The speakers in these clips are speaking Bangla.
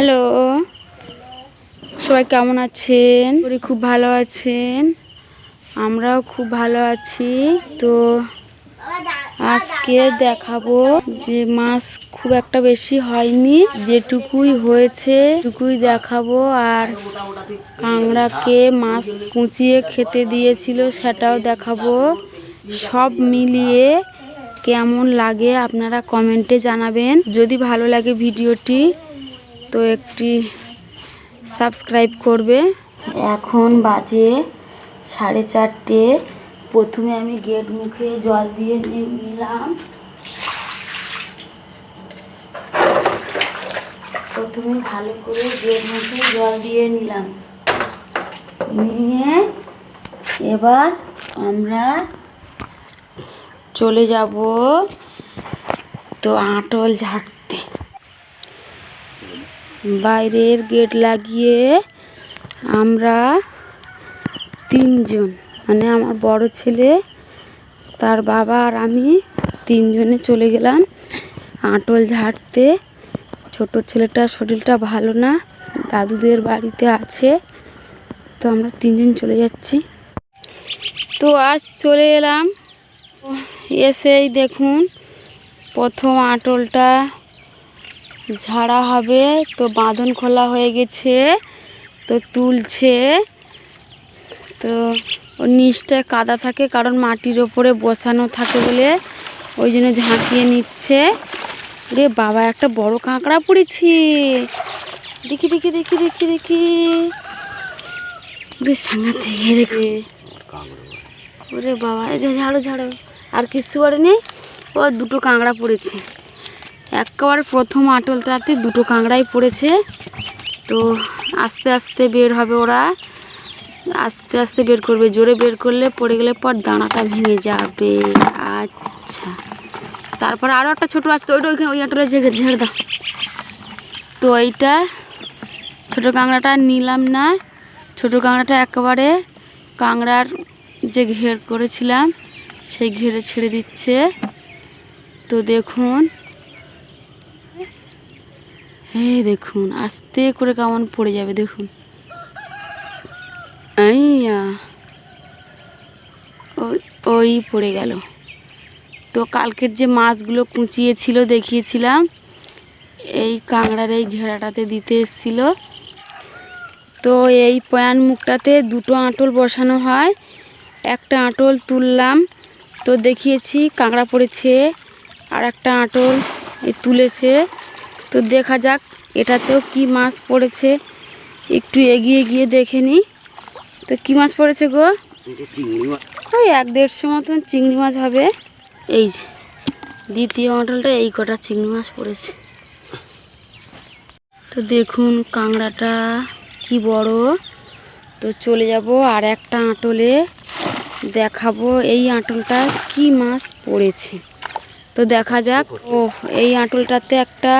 হ্যালো। সবাই কেমন আছেন? করি খুব ভালো আছেন। আমরাও খুব ভালো আছি। তো আজকে দেখাবো যে মাছ খুব একটা বেশি হয়নি, যেটুকুই হয়েছে টুকুই দেখাবো। আর কাংড়াকে মাছ কুচিয়ে খেতে দিয়েছিল, সেটাও দেখাবো। সব মিলিয়ে কেমন লাগে আপনারা কমেন্টে জানাবেন। যদি ভালো লাগে ভিডিওটি তো একটি সাবস্ক্রাইব করবে। এখন বাজে সাড়ে চারটে। প্রথমে আমি গেট মুখে জল দিয়ে নিলাম। প্রথমে ভালো করে গেট মুখে জল দিয়ে নিলাম। নিয়ে এবার আমরা চলে যাব তো আঁটল ঝাড়তে। বাইরের গেট লাগিয়ে আমরা তিনজন মানে আমার বড় ছেলে, তার বাবা আর আমি তিনজনে চলে গেলাম আঁটল ঝাড়তে। ছোট ছেলেটার শরীরটা ভালো না, দাদুদের বাড়িতে আছে, তো আমরা তিনজন চলে যাচ্ছি। তো আজ চলে এলাম। এসেই দেখুন, প্রথম আঁটলটা ঝাড়া হবে, তো বাঁধন খোলা হয়ে গেছে, তো তুলছে। তো ওর নিচটায় কাদা থাকে, কারণ মাটির ওপরে বসানো থাকে বলে ওই জন্য ঝাঁকিয়ে নিচ্ছে। রে বাবা, একটা বড় কাঁকড়া পড়েছি। দেখি দেখি দেখি দেখি দেখি। বেশ সাংঘাতে দেখে। ওরে বাবা ঝাড়ো ঝাড়ো। আর কিছু করে নেই ও দুটো কাঁকড়া পড়েছে। একেবারে প্রথম আটলটাতে দুটো কাঁকড়াই পড়েছে। তো আস্তে আস্তে বের হবে ওরা। আস্তে আস্তে বের করবে। জোরে বের করলে পড়ে গেলে পর দানাটা ভেঙে যাবে। আচ্ছা। তারপর আরও একটা ছোটো আছে। তো ওইটা ওইখানে, ওই আটলে ঝেড়ে ঝেড়ে দাও। তো এইটা ছোটো কাঁকড়াটা নিলাম না। ছোটো কাঁকড়াটা একেবারে কাঁকড়ার যে ঘের করেছিলাম, সেই ঘেরে ছেড়ে দিচ্ছে। তো দেখুন হ্যাঁ দেখুন, আস্তে করে কেমন পড়ে যাবে, দেখুন। ওই পড়ে গেল। তো কালকের যে মাছগুলো কুচিয়েছিল, দেখিয়েছিলাম, এই কাঁকড়ার এই ঘেরাটাতে দিতে এসেছিল। তো এই পয়ান মুখটাতে দুটো আঁটল বসানো হয়। একটা আঁটল তুললাম, তো দেখিয়েছি কাঁকড়া পড়েছে, আর একটা আঁটল তুলেছে। তো দেখা যাক এটাতেও কি মাছ পড়েছে। একটু এগিয়ে গিয়ে দেখে নিই। তো কি মাছ পড়েছে গো? ওই এক দেড়শো মতন চিংড়ি মাছ হবে। এই যে দ্বিতীয় আঁটলটা এই কটা চিংড়ি মাছ পড়েছে। তো দেখুন কাঁকড়াটা কি বড়। তো চলে যাব আর একটা আঁটলে দেখাবো এই আঁটলটা কি মাছ পড়েছে। তো দেখা যাক ও এই আঁটলটাতে একটা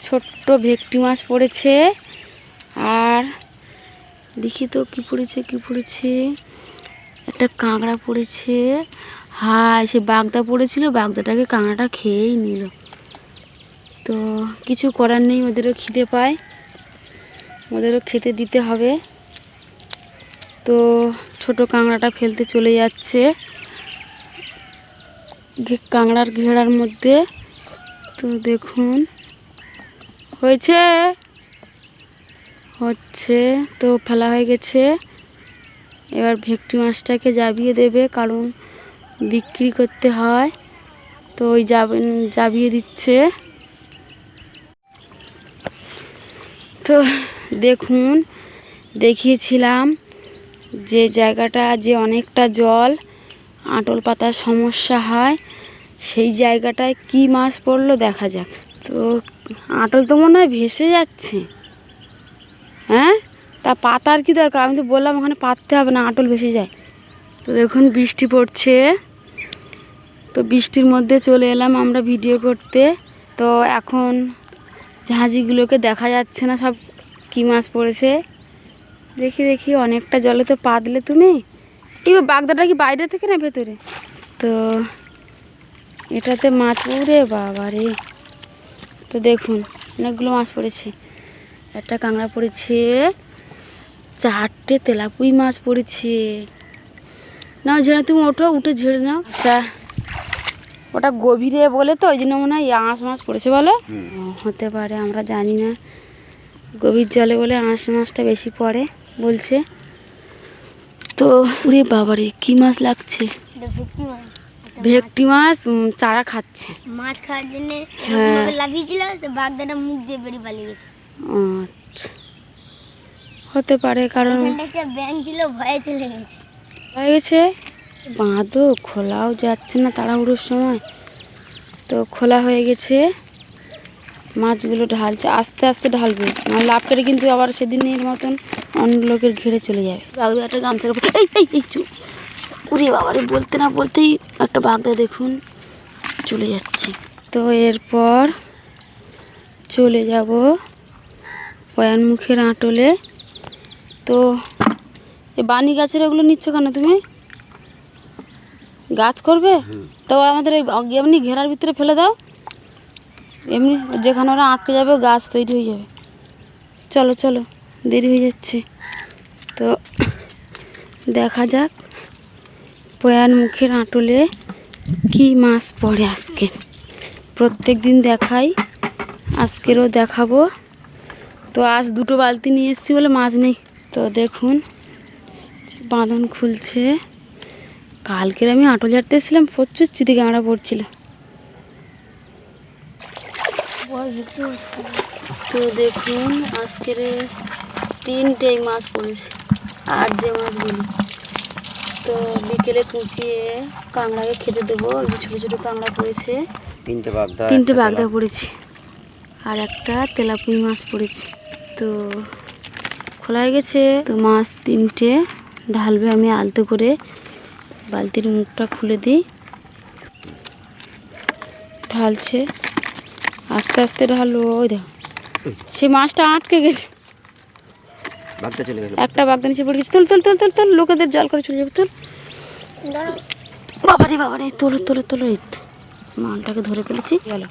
ছোট্ট ভেটকি মাছ পড়েছে। আর দেখি তো কি পড়েছে কি পড়েছে? একটা কাঁকড়া পড়েছে। হায়, সে বাগদা পড়েছিল, বাগদাটাকে কাঁকড়াটা খেয়েই নিল। তো কিছু করার নেই, ওদেরও খিদে পায়। ওদেরও খেতে দিতে হবে। তো ছোট কাঁকড়াটা ফেলতে চলে যাচ্ছে। কাঁকড়ার ঘেরার মধ্যে। তো দেখুন। হয়েছে? হচ্ছে তো ফেলা হয়ে গেছে। এবার ভেটকি মাছটাকে জাবিয়ে দেবে, কারণ বিক্রি করতে হয়। তো ওই জাবিয়ে দিচ্ছে। তো দেখুন, দেখিয়েছিলাম যে জায়গাটা যে অনেকটা জল, আটল পাতার সমস্যা হয়, সেই জায়গাটায় কি মাছ পড়ল দেখা যাক। তো আঁটল তো মনে হয় ভেসে যাচ্ছে। হ্যাঁ? তা পাতার কি দরকার? আমি তো বললাম ওখানে পাততে হবে না, আটল ভেসে যায়। তো দেখুন, বৃষ্টি পড়ছে। তো বৃষ্টির মধ্যে চলে এলাম আমরা ভিডিও করতে। তো এখন জাহাজিগুলোকে দেখা যাচ্ছে না সব কী মাছ পড়েছে। দেখি দেখি, অনেকটা জলে তো পা দিলে তুমি। এই বাগদাটা কি বাইরে থেকে না ভেতরে? তো এটাতে মাছ উড়ে বাবা রে তো দেখুন অনেকগুলো মাছ পড়েছে। একটা কাঁকড়া পড়েছে চারটে তেলাপুই মাছ পড়েছে। না ঝেড়ে তুমি ওঠো উঠে ঝেড়ে নাও। আচ্ছা ওটা গভীরে বলে তো ওই জন্য মনে হয় আঁশ মাছ পড়েছে বলো? হতে পারে আমরা জানি না। গভীর জলে বলে আঁশ মাছটা বেশি পড়ে বলছে। তো উরে বাবারে কি মাছ লাগছে? ভেটকি মাছ চারা খাচ্ছে। মাছ খাওয়ার জন্য হ্যাঁ। লাফিয়েছিল বাগদাটা মুখ দিয়ে বেরিয়ে পালিয়ে গেছে। আচ্ছা। হতে পারে কারণ একটা ব্যাংক ছিল ভয়ে চলে গেছে। হয়ে গেছে। বাঁধও খোলাও যাচ্ছে না তাড়াহুড়োর সময়। তো খোলা হয়ে গেছে। মাছগুলো ঢালছে আস্তে আস্তে ঢালবে। না লাভ করে কিন্তু আবার সেদিনের মতন অন্য লোকের ঘিরে চলে যাবে। বাগদা একটা গামছার উপর এই এই এই চুপ। উরে বাবারে বলতে না বলতেই একটা বাগদা দেখুন চলে যাচ্ছে। তো এরপর চলে যাব পয়ানমুখের আঁটলে। তো এই বানি গাছের ওগুলো নিচ্ছ কেন তুমি? গাছ করবে? তো আমাদের এই এমনি ঘেরার ভিতরে ফেলে দাও। এমনি যেখানে ওরা আটকে যাবে গাছ তৈরি হয়ে যাবে। চলো চলো দেরি হয়ে যাচ্ছে। তো দেখা যাক। পয়ান মুখের আঁটলে কি মাছ পড়ে আজকে? প্রত্যেক দিন দেখাই, আজকেরও দেখাবো। তো আজ দুটো বালতি নিয়ে এসেছি বলে মাছ নেই। তো দেখুন, বাঁধন খুলছে। কালকের আমি আটো ঝাড়তে এসেছিলাম, প্রচুর চিঠি কাঁকড়া পড়ছিল। তো দেখুন, আজকের তিনটেই মাছ পড়েছে। আর যে মাছ বলি। তো বিকেলে কুচিয়ে কাঁকড়াকে খেতে দেবো। ওই যে ছোটো ছোটো কাঁকড়া পড়েছে। তিনটে বাগদা তিনটে বাগদা পড়েছে। আর একটা তেলাপুই মাছ পড়েছে। তো খোলা হয়ে গেছে। তো মাছ তিনটে ঢালবে আমি আলতো করে। বালতির মুখটা খুলে দিই। ঢালছে। আস্তে আস্তে ঢালবো। ওই দেখো। সে মাছটা আটকে গেছে। বাগদা চলে গেল। একটা বাগদা নিচে পড়ে গেছে। তুল তুল তুল তুল তুল লোকেদের জল করে চলে যাবে তুল। দাঁড়াও। বাবারে বাবারে তোলো তোলো তোলো এই। মালটাকে ধরে ফেলেছি। গেল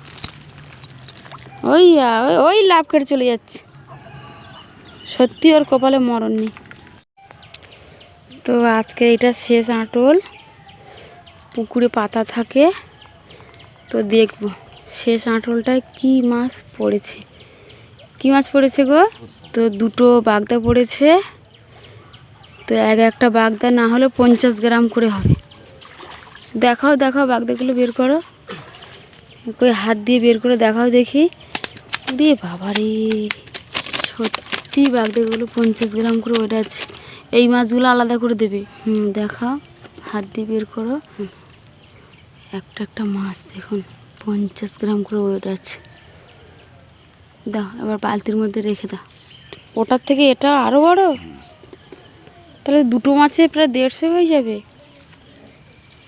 ওই ওই- ওই লাভ করে চলে যাচ্ছে। সত্যি ওর কপালে মরণ নেই। তো আজকে এটা শেষ আঁটল। পুকুরে পাতা থাকে। তো দেখব শেষ আঁটলটায় কি মাছ পড়েছে। কি মাছ পড়েছে গো? তো দুটো বাগদা পড়েছে। তো এক একটা বাগদা না হলে পঞ্চাশ গ্রাম করে হবে। দেখাও দেখাও বাগদাগুলো বের করো। কই হাত দিয়ে বের করে দেখাও দেখি। রে বাবারে, সত্যি বাগদাগুলো পঞ্চাশ গ্রাম করে ওটা আছে। এই মাছগুলো আলাদা করে দেবে। হুম, দেখাও, হাত দিয়ে বের করো। একটা একটা মাছ দেখুন, পঞ্চাশ গ্রাম করে ওয়েট আছে। দাও, এবার বালতির মধ্যে রেখে দাও। ওটার থেকে এটা আরও বড়? তাহলে দুটো মাছে প্রায় দেড়শো হয়ে যাবে।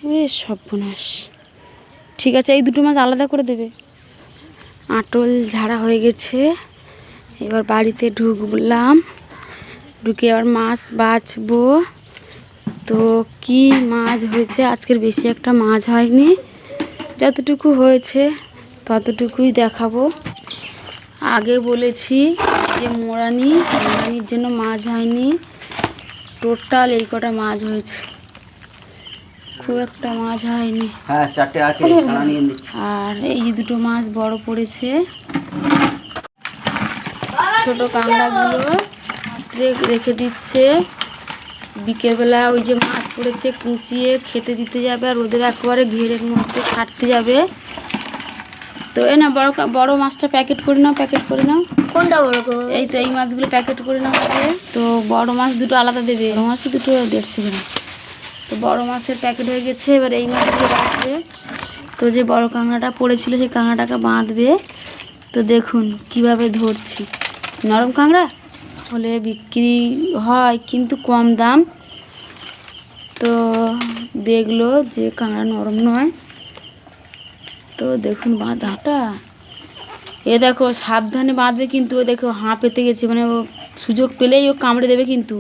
ওরে সর্বনাশ। ঠিক আছে, এই দুটো মাছ আলাদা করে দেবে। আটল ঝাড়া হয়ে গেছে। এবার বাড়িতে ঢুকলাম। ঢুকে আবার মাছ বাছবো। তো কি মাছ হয়েছে? আজকের বেশি একটা মাছ হয়নি। যতটুকু হয়েছে, ততটুকুই দেখাবো। আগে বলেছি যে মোরানি মোরানির জন্য মাছ হয়নি। টোটাল এই কটা মাছ হয়েছে। খুব একটা মাছ হয়নি। হ্যাঁ চারটে আছে আর এই দুটো মাছ বড় পড়েছে। ছোট কাঁকড়াগুলো রেখে দিচ্ছে। বিকেলবেলা ওই যে মাছ পড়েছে কুচিয়ে খেতে দিতে যাবে আর ওদের একেবারে ঘেরের মধ্যে ছাড়তে যাবে। তো এ না বড় কা- বড় মাছটা প্যাকেট করে নাও প্যাকেট করে নাও। কোনটা বড় এই তো এই মাছগুলো প্যাকেট করে নাও। তো বড় মাছ দুটো আলাদা দেবে। বড় মাছও দুটো দেড়শো গ্রাম। তো বড় মাছের প্যাকেট হয়ে গেছে এবার এই মাছগুলো বাঁচবে। তো যে বড় কাঁকড়াটা পড়েছিল সেই কাঁকড়াটাকে বাঁধবে। তো দেখুন কীভাবে ধরছি। নরম কাঁকড়া? হলে বিক্রি হয় কিন্তু কম দাম। তো দেখল যে কাঁকড়া নরম নয়। তো দেখুন বাঁধাটা। এ দেখো সাবধানে বাঁধবে কিন্তু ও দেখো হাঁ পেতে গেছে মানে ও সুযোগ পেলেই ও কামড়ে দেবে কিন্তু।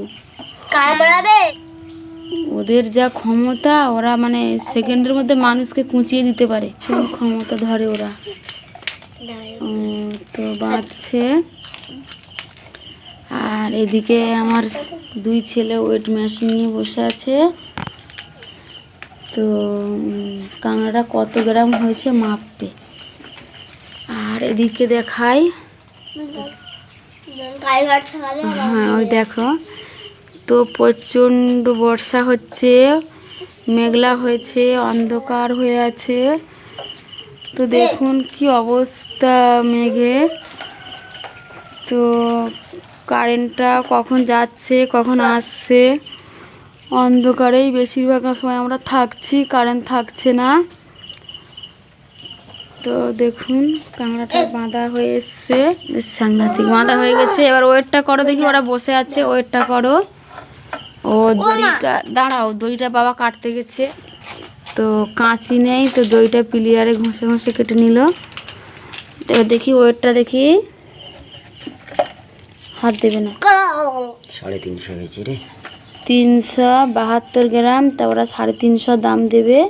ওদের যা ক্ষমতা ওরা মানে সেকেন্ডের মধ্যে মানুষকে কুঁচিয়ে দিতে পারে। ক্ষমতা ধরে ওরা। তো বাঁধছে। আর এদিকে আমার দুই ছেলে ওয়েট মেশিন নিয়ে বসে আছে। তো কাঁকড়াটা কত গ্রাম হয়েছে মাপবে আর এদিকে দেখাই। হ্যাঁ ওই দেখো। তো প্রচণ্ড বর্ষা হচ্ছে, মেঘলা হয়েছে, অন্ধকার হয়ে আছে। তো দেখুন কি অবস্থা মেঘে। তো কারেন্টটা কখন যাচ্ছে, কখন আসছে? অন্ধকারেই বেশিরভাগ সময় আমরা থাকছি কারেন্ট থাকছে না। তো দেখুন কাঁকড়াটা বাঁধা হয়ে এসছে। সাংঘাতিক বাঁধা হয়ে গেছে। এবার ওয়েটটা করো, দেখি ওরা বসে আছে। ওয়েটটা করো। ও দড়িটা, দাঁড়াও, দড়িটা বাবা কাটতে গেছে। তো কাঁচি নেই, তো দড়িটা পিলিয়ারে ঘষে ঘষে কেটে নিল। এবার দেখি ওয়েটটা দেখি। হাত দেবে না। সাড়ে তিনশো হয়েছে রে। তিনশো বাহাত্তর গ্রাম তা ওরা সাড়ে তিনশো দাম দেবে।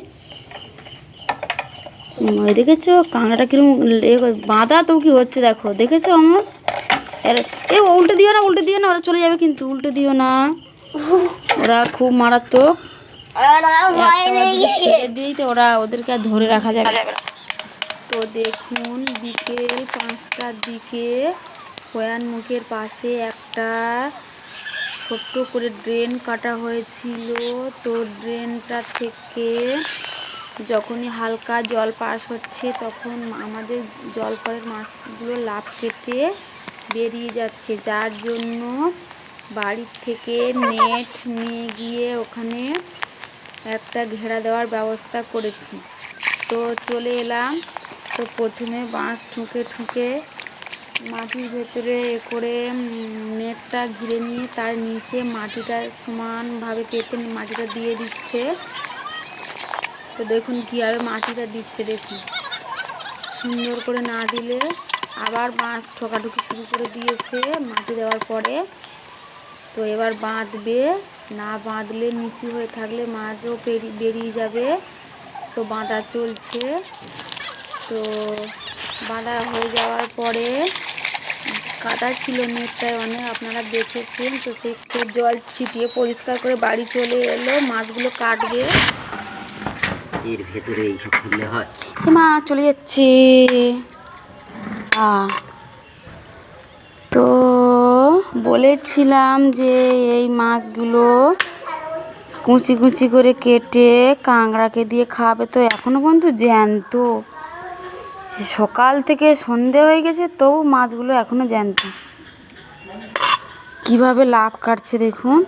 দেখেছ? কাঁকড়াটা কিরম এ করে- বাঁধা তো কি হচ্ছে দেখো। দেখেছ আমার এ, উল্টে দিও না, উল্টে দিও না, ওরা চলে যাবে কিন্তু, উল্টে দিও না। ওরা খুব মারাত্মক। দিই তো ওরা, ওদেরকে আর ধরে রাখা যাবে তো দেখুন, বিকেল পাঁচটার দিকে কয়ান মুখের পাশে একটা ছোট্ট করে ড্রেন কাটা হয়েছিল। তো ড্রেনটা থেকে যখনই হালকা জল পাস হচ্ছে, তখন আমাদের জলকরের মাছগুলো লাভ কেটে বেরিয়ে যাচ্ছে। যার জন্য বাড়ির থেকে নেট নিয়ে গিয়ে ওখানে একটা ঘেরা দেওয়ার ব্যবস্থা করেছি। তো চলে এলাম। তো প্রথমে বাঁশ ঠুকে ঠুকে মাটির ভেতরে এ করে নেটটা ঘিরে নিয়ে তার নিচে মাটিটা সমানভাবে পেতে মাটিটা দিয়ে দিচ্ছে। তো দেখুন কীভাবে মাটিটা দিচ্ছে দেখুন। সুন্দর করে না দিলে আবার বাঁশ ঠোকাঠুকি শুরু করে দিয়েছে মাটি দেওয়ার পরে। তো এবার বাঁধবে, না বাঁধলে নিচু হয়ে থাকলে মাছও বেরিয়ে যাবে। তো বাঁধা চলছে। তো বাঁধা হয়ে যাওয়ার পরে কাদা ছিল নেটটায় অনেক আপনারা দেখেছেন। তো সেক্ষেত্রে জল ছিটিয়ে পরিষ্কার করে বাড়ি চলে এলো মাছগুলো কাটবে। এর ভেতরে এইসব খুললে হয়। মা চলে যাচ্ছে। আ। তো বলেছিলাম যে এই মাছগুলো কুচি কুচি করে কেটে কাঁকড়াকে দিয়ে খাবে। তো এখনও পর্যন্ত জ্যান্ত। সকাল থেকে সন্ধে হয়ে গেছে, তবু মাছগুলো এখনও জ্যান্ত। কীভাবে লাভ কাটছে দেখুন।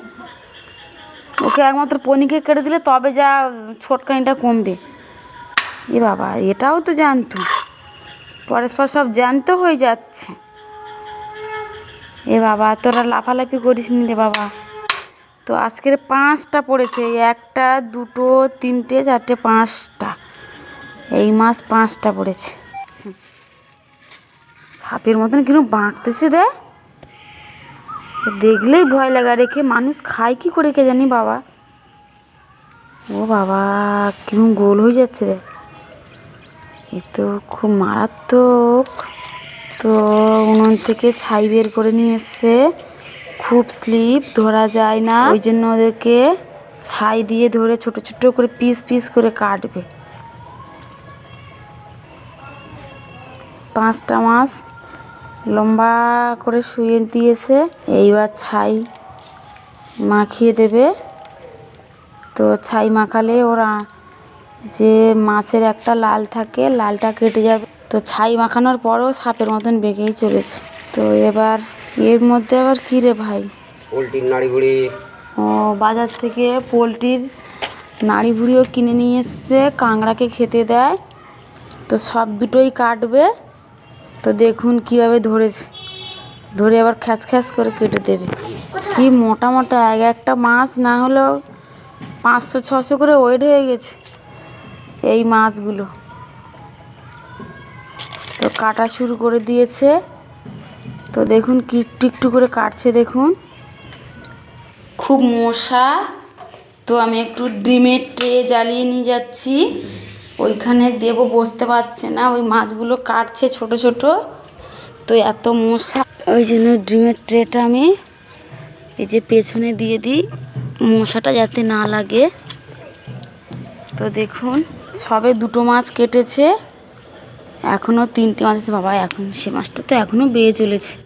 ওকে একমাত্র পনিকে কেটে দিলে তবে যা ছোটকানিটা কমবে। এ বাবা, এটাও তো জানতো পরস্পর সব জ্যান্ত হয়ে যাচ্ছে। এ বাবা, তোরা লাফালাফি করিস নি রে বাবা। তো আজকের পাঁচটা পড়েছে একটা, দুটো, তিনটে, চারটে, পাঁচটা। এই মাস পাঁচটা পড়েছে। সাপের মতন কীরকম বাঁকতেছে দে দেখলেই ভয় লাগা, রেখে মানুষ খায় কি করে কে জানি বাবা। ও বাবা কীরকম গোল হয়ে যাচ্ছে দেখ। এ তো খুব মারাত্মক। তো উনুন থেকে ছাই বের করে নিয়ে এসছে। খুব স্লিপ, ধরা যায় না। ওই জন্য ওদেরকে ছাই দিয়ে ধরে ছোট ছোট করে পিস পিস করে কাটবে। পাঁচটা মাছ লম্বা করে শুয়ে দিয়েছে। এইবার ছাই মাখিয়ে দেবে। তো ছাই মাখালে ওরা যে মাছের একটা লাল থাকে লালটা কেটে যাবে। তো ছাই মাখানোর পরেও সাপের মতন বেঁকেই চলেছে। তো এবার এর মধ্যে আবার কী রে ভাই? পোলট্রির নাড়ি বুড়ি ও বাজার থেকে পোলট্রির নাড়ি ভুড়িও কিনে নিয়ে এসছে কাঁকড়াকে খেতে দেয়। তো সব দুটোই কাটবে। তো দেখুন কীভাবে ধরেছে। ধরে আবার খ্যাস খ্যাস করে কেটে দেবে। কি মোটা মোটা, এক একটা মাছ না হলেও পাঁচশো, ছশো করে ওয়েট হয়ে গেছে এই মাছগুলো। তো কাটা শুরু করে দিয়েছে। তো দেখুন কি টিকটু করে কাটছে, দেখুন। খুব মশা। তো আমি একটু ডিমের ট্রে জ্বালিয়ে নিয়ে যাচ্ছি। ওইখানে দেব বসতে পারছে না, ওই মাছগুলো কাটছে ছোট ছোট। তো এত মশা। ওই জন্য ডিমের ট্রেটা আমি এই যে পেছনে দিয়ে দিই, মশাটা যাতে না লাগে। তো দেখুন, সবে দুটো মাছ কেটেছে। এখনও তিনটে মাছ আছে, বাবা, এখন সে মাছটা তো এখনও বেয়ে চলেছে।